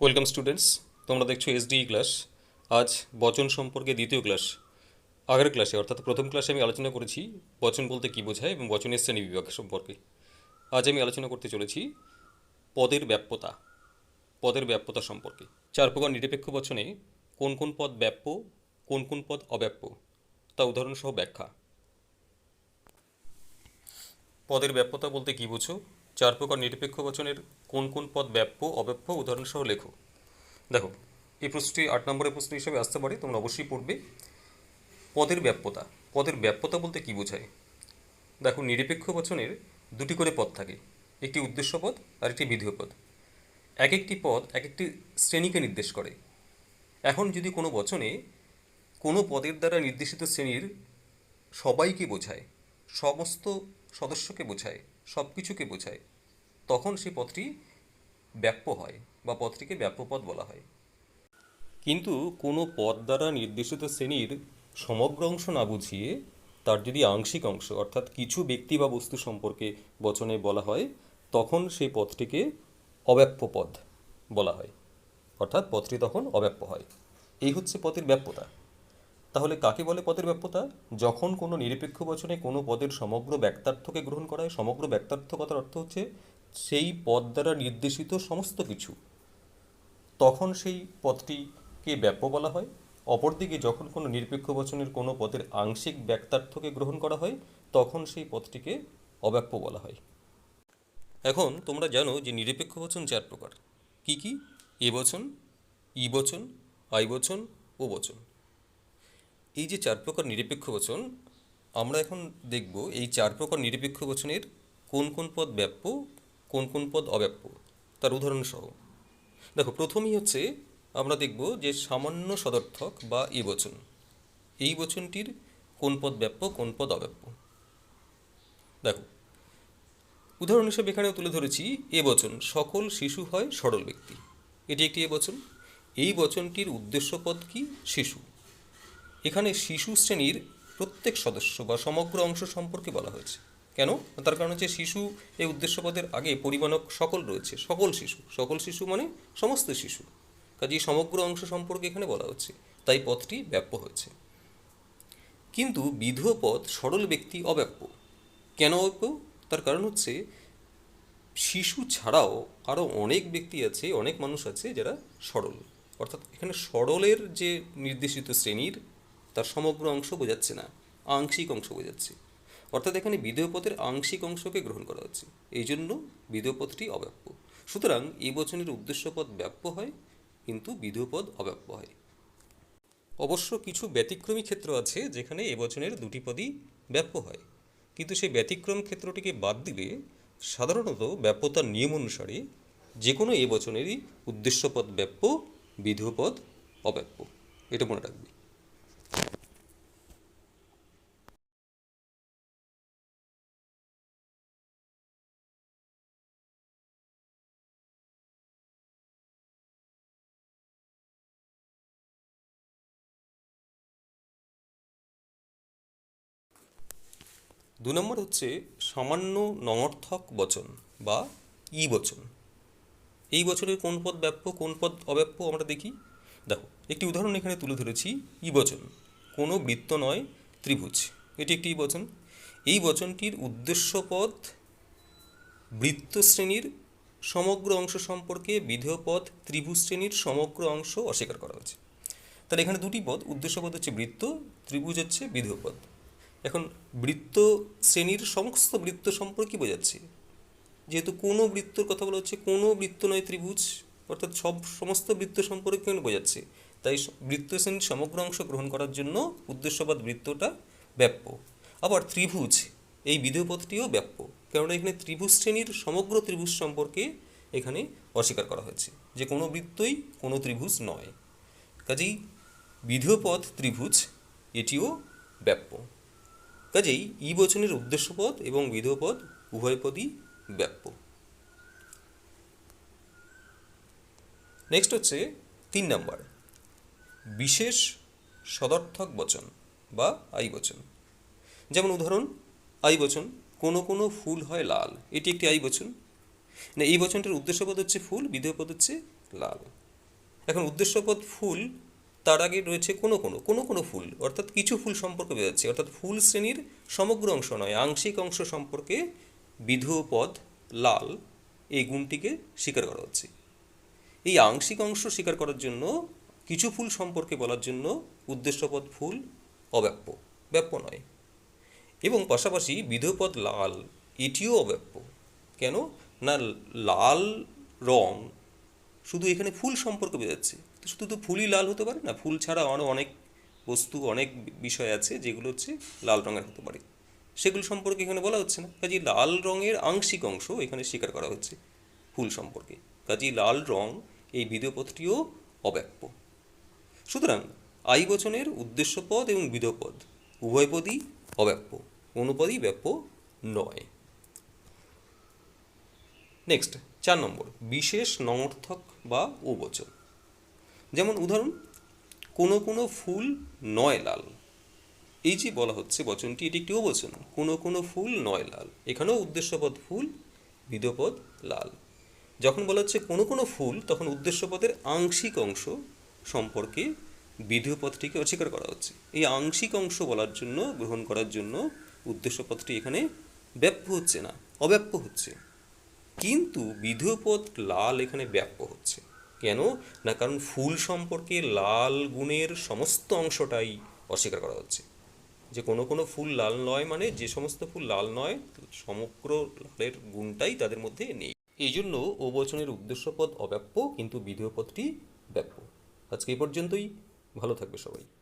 Welcome students তোমরা দেখছ SDE class আজ বচন সম্পর্কে দ্বিতীয় ক্লাস আগের ক্লাসে অর্থাৎ প্রথম ক্লাসে আমি আলোচনা করেছি বচন বলতে কী বোঝায় এবং বচনের শ্রেণি বিভাগ সম্পর্কে। আজ আমি আলোচনা করতে চলেছি পদের ব্যাপ্যতা পদের ব্যাপ্যতা সম্পর্কে। চার প্রকার নিরপেক্ষ বচনে কোন কোন পদ ব্যাপ্য, কোন কোন পদ অব্যাপ্য, তা উদাহরণসহ ব্যাখ্যা। পদের ব্যাপ্যতা বলতে কী বোঝো? চার প্রকার নিরপেক্ষ বচনের কোন কোন পদ ব্যাপ্য, অব্যাপ্য, উদাহরণসহ লেখো। দেখো, এই প্রশ্নটি আট নম্বরের প্রশ্ন হিসেবে আসতে পারে, তোমরা অবশ্যই পড়বে। পদের ব্যাপ্যতা। পদের ব্যাপ্যতা বলতে কী বোঝায়? দেখো, নিরপেক্ষ বচনের দুটি করে পদ থাকে। একটি উদ্দেশ্য পদ, আর একটি বিধেয় পদ। এক একটি পদ এক একটি শ্রেণীকে নির্দেশ করে। এখন যদি কোনো বচনে কোনো পদের দ্বারা নির্দেশিত শ্রেণির সবাইকে বোঝায়, সমস্ত সদস্যকে বোঝায় সব কিছুকে বোঝায় তখন সেই পথটি ব্যাপ্য হয় বা পথটিকে ব্যাপ্য পদ বলা হয়। কিন্তু কোনো পদ দ্বারা নির্দেশিত শ্রেণির সমগ্র অংশ না বুঝিয়ে তার যদি আংশিক অংশ, অর্থাৎ কিছু ব্যক্তি বা বস্তু সম্পর্কে বচনে বলা হয়, তখন সেই পথটিকে অব্যাপ্য পদ বলা হয়। অর্থাৎ পথটি তখন অব্যাপ্য হয়। এই হচ্ছে পথের ব্যাপ্যতা। তাহলে কাকে বলে পদের ব্যাপ্যতা? যখন কোনো নিরপেক্ষ বচনে কোনো পদের সমগ্র ব্যক্তার্থকে গ্রহণ করা হয়, সমগ্র ব্যক্তার্থ কথার অর্থ হচ্ছে সেই পদ দ্বারা নির্দেশিত সমস্ত কিছু। তখন সেই পদটিকে ব্যাপ্য বলা হয়। অপরদিকে যখন কোনো নিরপেক্ষ বচনের কোনো পদের আংশিক ব্যক্তার্থকে গ্রহণ করা হয়, তখন সেই পদটিকে অব্যাপ্য বলা হয়। এখন তোমরা জানো যে নিরপেক্ষ বচন চার প্রকার। কি কি? এ বচন, ই বচন, আই বচন, ও বচন। এই যে চার প্রকার নিরপেক্ষ বচন, আমরা এখন দেখব এই চার প্রকার নিরপেক্ষ বচনের কোন কোন পদ ব্যাপ্য কোন কোন পদ অব্যাপ্য? তার উদাহরণ সহ দেখো, প্রথমেই হচ্ছে আমরা দেখব যে সামান্য সদর্থক বা এ বচন। এই বচনটির কোন পদ ব্যাপ্য, কোন পদ অব্যাপ্য? দেখো, উদাহরণ হিসেবে এখানে তুলে ধরেছি, এ বচন, সকল শিশু হয় সরল ব্যক্তি। এটি একটি এ বচন। এই বচনটির উদ্দেশ্য পদ কি? শিশু। এখানে শিশু শ্রেণির প্রত্যেক সদস্য বা সমগ্র অংশ সম্পর্কে বলা হয়েছে। কেন? তার কারণ হচ্ছে শিশু এই উদ্দেশ্য পদের আগে পরিমাণক সকল রয়েছে, সকল শিশু। সকল শিশু মানে সমস্ত শিশু। কাজেই সমগ্র অংশ সম্পর্কে এখানে বলা হচ্ছে, তাই পথটি ব্যাপ্য হয়েছে। কিন্তু বিধেয় পদ সরল ব্যক্তি অব্যাপ্য। কেন অব্যাপ্য? তার কারণ হচ্ছে শিশু ছাড়াও আরও অনেক ব্যক্তি আছে, অনেক মানুষ আছে যারা সরল। অর্থাৎ এখানে সরলের যে নির্দেশিত শ্রেণির, তার সমগ্র অংশ বোঝাচ্ছে না, আংশিক অংশ বোঝাচ্ছে। অর্থাৎ এখানে বিধেয় আংশিক অংশকে গ্রহণ করা হচ্ছে। এই জন্য বিধেয় পদটি অব্যাপ্য। সুতরাং এই বচনের উদ্দেশ্য পদ ব্যাপ্য হয়, কিন্তু বিধেয়পদ অব্যাপ্য হয়। অবশ্য কিছু ব্যতিক্রমী ক্ষেত্র আছে যেখানে এ বচনের দুটি পদই ব্যাপ্য হয়। কিন্তু সেই ব্যতিক্রম ক্ষেত্রটিকে বাদ দিলে সাধারণত ব্যাপ্যতার নিয়ম অনুসারে যে কোনো এ বচনেরই উদ্দেশ্যপদ ব্যাপ্য বিধেয় পদ অব্যাপ্য। এটা মনে রাখবে। দু নম্বর হচ্ছে সামান্য নমর্থক বচন বা ই বচন। এই বছরের কোন পদ ব্যাপ্য, কোন পদ অব্যাপ্য আমরা দেখি? দেখো, একটি উদাহরণ এখানে তুলে ধরেছি, ই বচন। কোনো বৃত্ত নয়, ত্রিভুজ। এটি একটি বচন। এই বচনটির উদ্দেশ্য পদ বৃত্ত শ্রেণির সমগ্র অংশ সম্পর্কে বিধেয় পদ ত্রিভুজ শ্রেণির সমগ্র অংশ অস্বীকার করা হয়েছে। তাহলে এখানে দুটি পদ, উদ্দেশ্য পদ হচ্ছে বৃত্ত, ত্রিভুজ হচ্ছে বিধেয় পদ। এখন বৃত্ত শ্রেণির সমস্ত বৃত্ত সম্পর্কে বোঝাচ্ছে। যেহেতু কোনো বৃত্তর কথা বলা হচ্ছে, কোনো বৃত্ত নয় ত্রিভুজ, অর্থাৎ সব সমস্ত বৃত্ত সম্পর্কে এখানে বোঝাচ্ছে? তাই বৃত্ত শ্রেণির সমগ্র অংশ গ্রহণ করার জন্য উদ্দেশ্যবাদ বৃত্তটা ব্যাপ্য। আবার ত্রিভুজ, এই বিধেয়পদটিও ব্যাপ্য, কেননা এখানে ত্রিভুজ শ্রেণির সমগ্র ত্রিভুজ সম্পর্কে এখানে অস্বীকার করা হয়েছে যে কোনো বৃত্তই কোনো ত্রিভুজ নয়। কাজেই বিধেয়পদ ত্রিভুজ, এটিও ব্যাপ্য। কাজেই ই বচনের উদ্দেশ্যপদ এবং বিধেয়পদ উভয় পদই ব্যাপ্য। নেক্সট হচ্ছে তিন নাম্বার। বিশেষ সদর্থক বচন বা আই বচন। যেমন উদাহরণ, আই বচন, কোনো কোনো ফুল হয় লাল। এটি একটি আই বচন। না, এই বচনটার উদ্দেশ্যপদ হচ্ছে ফুল বিধেয় পদ হচ্ছে লাল। এখন উদ্দেশ্যপদ ফুল তার আগে রয়েছে কোনো কোনো কোনো কোনো ফুল, অর্থাৎ কিছু ফুল সম্পর্কে বোঝাচ্ছে। অর্থাৎ ফুল শ্রেণির সমগ্র অংশ নয়, আংশিক অংশ সম্পর্কে বিধেয় পদ, লাল এই গুণটিকে স্বীকার করা হচ্ছে। এই আংশিক অংশ স্বীকার করার জন্য, কিছু ফুল সম্পর্কে বলার জন্য উদ্দেশ্যপদ ফুল, অব্যাপ্য, ব্যাপ্য নয়। এবং পাশাপাশি বিধেয়পদ লাল, এটিও অব্যাপ্য। কেন? না, লাল রং শুধু এখানে ফুল সম্পর্কে বোঝাচ্ছে। শুধু তো ফুলই লাল হতে পারে না, ফুল ছাড়া আরও অনেক বস্তু, অনেক বিষয় আছে যেগুলো হচ্ছে লাল রঙের হতে পারে। সেগুলো সম্পর্কে এখানে বলা হচ্ছে না। কাজে লাল রঙের আংশিক অংশ এখানে স্বীকার করা হচ্ছে ফুল সম্পর্কে। কাজেই লাল রং এই বিধেয়পদটিও অব্যাপ্য সুতরাং আই বচনের উদ্দেশ্যপদ এবং বিধপদ উভয় পদই অব্যাপ্য কোনো পদই ব্যাপ্য নয়। নেক্সট, চার নম্বর, বিশেষ নমর্থক বা উবচন যেমন উদাহরণ, কোনো কোনো ফুল নয় লাল। এই যে বলা হচ্ছে বচনটি, এটি একটি অবচন। কোনো কোনো ফুল নয় লাল। এখানেও উদ্দেশ্যপদ ফুল, বিধপদ লাল। যখন বলা হচ্ছে কোনো কোনো ফুল, তখন উদ্দেশ্যপদের আংশিক অংশ সম্পর্কে বিধেয়পদটিকে অস্বীকার করা হচ্ছে। এই আংশিক অংশ বলার জন্য, গ্রহণ করার জন্য উদ্দেশ্যপদটি এখানে ব্যাপ্য হচ্ছে না, অব্যাপ্য হচ্ছে। কিন্তু বিধেয়পদ লাল এখানে ব্যাপ্য হচ্ছে। কেন? না, কারণ ফুল সম্পর্কে লাল গুণের সমস্ত অংশটাই অস্বীকার করা হচ্ছে। যে কোনো কোনো ফুল লাল নয় মানে যে সমস্ত ফুল লাল নয়, সমগ্র লালের গুণটাই তাদের মধ্যে নেই। এই জন্য ও বচনের উদ্দেশ্যপদ অব্যাপ্য, কিন্তু বিধেয় পদটি ব্যাপ্য। আজকে এই পর্যন্তই। ভালো থাকবে সবাই।